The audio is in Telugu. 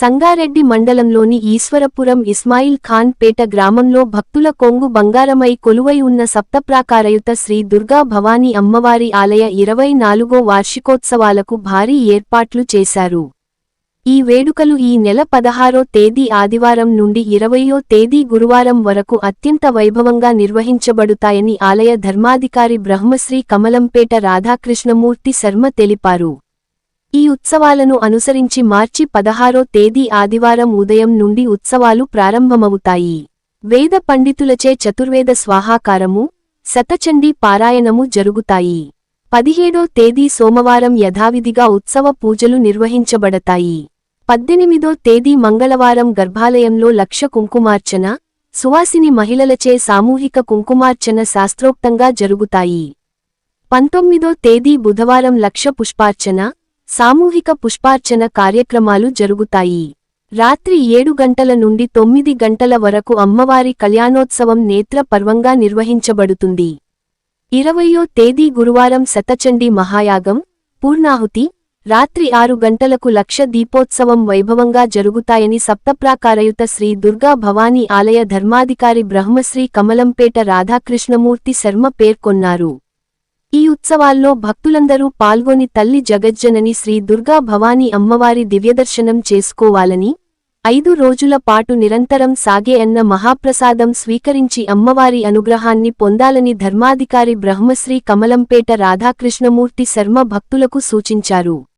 సంగారెడ్డి మండలంలోని ఈశ్వరపురం ఇస్మాయిల్ ఖాన్ పేట గ్రామంలో భక్తుల కొంగు బంగారమై కొలువై ఉన్న సప్తప్రాకారయుత శ్రీ దుర్గా భవానీ అమ్మవారి ఆలయ ఇరవై నాలుగో వార్షికోత్సవాలకు భారీ ఏర్పాట్లు చేశారు. ఈ వేడుకలు ఈ నెల పదహారో తేదీ ఆదివారం నుండి ఇరవయో తేదీ గురువారం వరకు అత్యంత వైభవంగా నిర్వహించబడుతాయని ఆలయ ధర్మాధికారి బ్రహ్మశ్రీ కమలంపేట రాధాకృష్ణమూర్తి శర్మ తెలిపారు. ఈ ఉత్సవాలను అనుసరించి మార్చి పదహారో తేదీ ఆదివారం ఉదయం నుండి ఉత్సవాలు ప్రారంభమవుతాయి. వేద పండితులచే చతుర్వేద స్వాహాకారము శతచండీ పారాయణము జరుగుతాయి. పదిహేడో తేదీ సోమవారం యథావిధిగా ఉత్సవ పూజలు నిర్వహించబడతాయి. పద్దెనిమిదో తేదీ మంగళవారం గర్భాలయంలో లక్ష కుంకుమార్చన సువాసిని మహిళలచే సామూహిక కుంకుమార్చన శాస్త్రోక్తంగా జరుగుతాయి. పంతొమ్మిదో తేదీ బుధవారం లక్ష పుష్పార్చన సామూహిక పుష్పార్చన కార్యక్రమాలు జరుగుతాయి. రాత్రి ఏడు గంటల నుండి తొమ్మిది గంటల వరకు అమ్మవారి కళ్యాణోత్సవం నేత్ర పర్వంగా నిర్వహించబడుతుంది. ఇరవయో తేదీ గురువారం శతచండీ మహాయాగం పూర్ణాహుతి రాత్రి ఆరు గంటలకు లక్ష దీపోత్సవం వైభవంగా జరుగుతాయని సప్తప్రాకారయుత శ్రీ దుర్గా భవానీ ఆలయ ధర్మాధికారి బ్రహ్మశ్రీ కమలంపేట రాధాకృష్ణమూర్తి శర్మ పేర్కొన్నారు. ఈ ఉత్సవాల్లో భక్తులందరూ పాల్గొని తల్లి జగజ్జనని శ్రీ దుర్గా భవానీ అమ్మవారి దివ్యదర్శనం చేసుకోవాలని ఐదు రోజుల పాటు నిరంతరం సాగే అన్న మహాప్రసాదం స్వీకరించి అమ్మవారి అనుగ్రహాన్ని పొందాలని ధర్మాధికారి బ్రహ్మశ్రీ కమలంపేట రాధాకృష్ణమూర్తి శర్మ భక్తులకు సూచించారు.